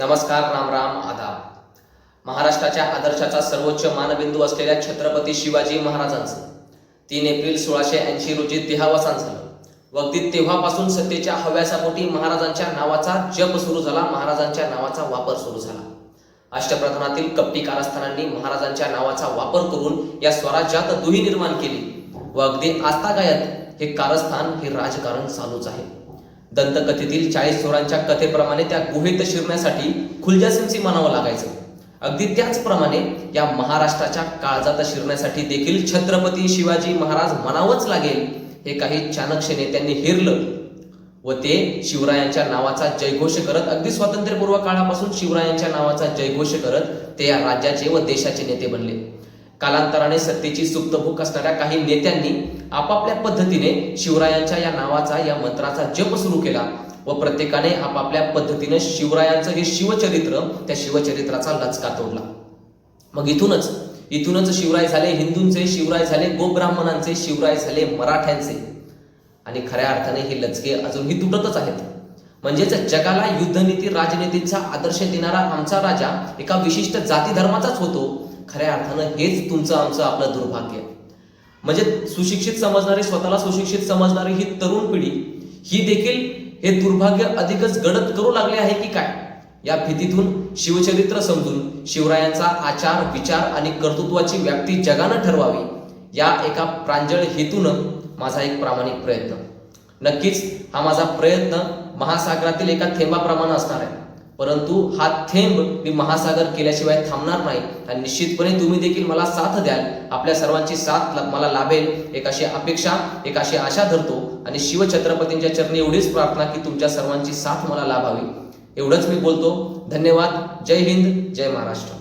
नमस्कार राम राम आदाब. महाराष्ट्राच्या आदर्शाचा सर्वोच्च मानबिंदू असलेल्या छत्रपती शिवाजी महाराजांचं तीन एप्रिल सोळाशे ऐंशी रोजी देहावसान झालं. व अगदी तेव्हापासून सत्तेच्या हव्यासापोटी महाराजांच्या नावाचा जप सुरू झाला महाराजांच्या नावाचा वापर सुरू झाला. अष्टप्रधानातील कपटी कारस्थानांनी महाराजांच्या नावाचा वापर करून या स्वराज्यात दुही निर्माण केली. व अगदी आस्थागायत हे कारस्थान हे राजकारण चालूच आहे. दंतकथेतील चाळीस चोरांच्या कथेप्रमाणे त्या गुहेत शिरण्यासाठी खुलजासिंगची म्हणावं लागायचं. अगदी त्याचप्रमाणे या महाराष्ट्राच्या काळजात शिरण्यासाठी देखील छत्रपती शिवाजी महाराज म्हणावंच लागेल हे काही चाणक्य नेत्यांनी हेरलं. व ते शिवरायांच्या नावाचा जयघोष करत अगदी स्वातंत्र्यपूर्व काळापासून शिवरायांच्या नावाचा जयघोष करत ते या राज्याचे व देशाचे नेते बनले. कालांतराने सत्तेची सुप्त भूक असणाऱ्या काही नेत्यांनी आपापल्या पद्धतीने शिवरायांच्या या नावाचा या मंत्राचा जप सुरू केला व प्रत्येकाने आपापल्या पद्धतीने शिवरायांचं हे शिवचरित्र त्या शिवचरित्राचा लचका तोडला. मग इथूनच इथूनच शिवराय झाले हिंदूंचे शिवराय झाले गोब्राह्मणांचे शिवराय झाले मराठ्यांचे. आणि खऱ्या अर्थाने हे लचके अजूनही तुटतच आहेत. म्हणजेच जगाला युद्धनीती राजनीतीचा आदर्श देणारा आमचा राजा एका विशिष्ट जाती धर्माचाच होतो. खऱ्या अर्थानं हेच तुमचं आमचं आपलं दुर्भाग्य. म्हणजे सुशिक्षित समजणारी स्वतःला सुशिक्षित समजणारी ही तरुण पिढी ही देखील हे दुर्भाग्य अधिकच गडद करू लागले आहे की काय? या भीतीतून शिवचरित्र समजून शिवरायांचा आचार विचार आणि कर्तृत्वाची व्याप्ती जगानं ठरवावी या एका प्रांजळ हेतूनं माझा एक प्रामाणिक प्रयत्न. नक्कीच हा माझा प्रयत्न महासागरातील एका थेंबाप्रमाणे असणार आहे. परंतु हा थेंब मी महासागर केल्याशिवाय थांबणार नाही. आणि निश्चितपणे तुम्ही देखील मला साथ द्याल. आपल्या सर्वांची साथ मला लाभेल. एक अशी अपेक्षा एक अशी आशा धरतो. आणि शिवछत्रपतींच्या चरणी एवढीच प्रार्थना की तुमच्या सर्वांची साथ मला लाभावी. एवढंच मी बोलतो. धन्यवाद. जय हिंद. जय महाराष्ट्र.